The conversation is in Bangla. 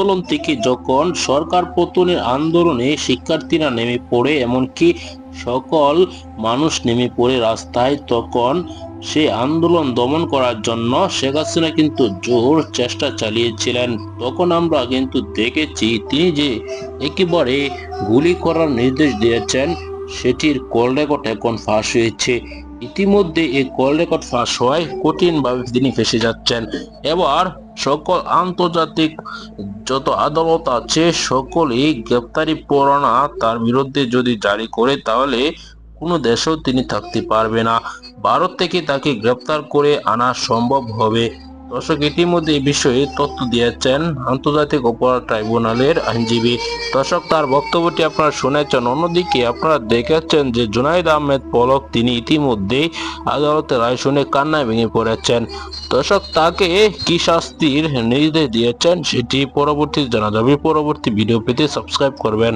আন্দোলন থেকে যখন সরকার পতনের আন্দোলনে শিক্ষার্থীরা নেমে পড়ে, এমনকি সকল মানুষ নেমে পড়ে রাস্তায়, তখন সে আন্দোলন দমন করার জন্য শেখ হাসিনা কিন্তু জোর চেষ্টা চালিয়েছিলেন। তখন আমরা কিন্তু দেখেছি, তিনি যে একেবারে গুলি করার নির্দেশ দিয়েছেন, সেটির কল রেকর্ড এখন ফাঁস হয়েছে। ইতিমধ্যে এই কল রেকর্ড ফাঁস হওয়ায় কঠিনভাবে তিনি ফেসে যাচ্ছেন। এবার সকল আন্তর্জাতিক যত আদালত আছে, সকলেই গ্রেপ্তারি পরোয়ানা তার বিরুদ্ধে যদি জারি করে, তাহলে কোনো দেশেও তিনি থাকতে পারবে না। ভারত থেকে তাকে গ্রেপ্তার করে আনা সম্ভব হবে। দর্শক, ইতিমধ্যে এই বিষয়ে তথ্য দিয়েছেন আন্তর্জাতিক অপরাধ ট্রাইব্যুনালের আইনজীবী। দর্শক, তার বক্তব্যটি আপনারা শুনেছেন। অন্যদিকে আপনারা দেখেছেন যে জুনাইদ আহমেদ পলক তিনি ইতিমধ্যেই আদালতের রায় শুনে কান্নায় ভেঙে পড়েছেন। দর্শক, তাকে কি শাস্তির নির্দেশ দিয়েছেন সেটি পরবর্তী জানা যাবে। পরবর্তী ভিডিও পেতে সাবস্ক্রাইব করবেন।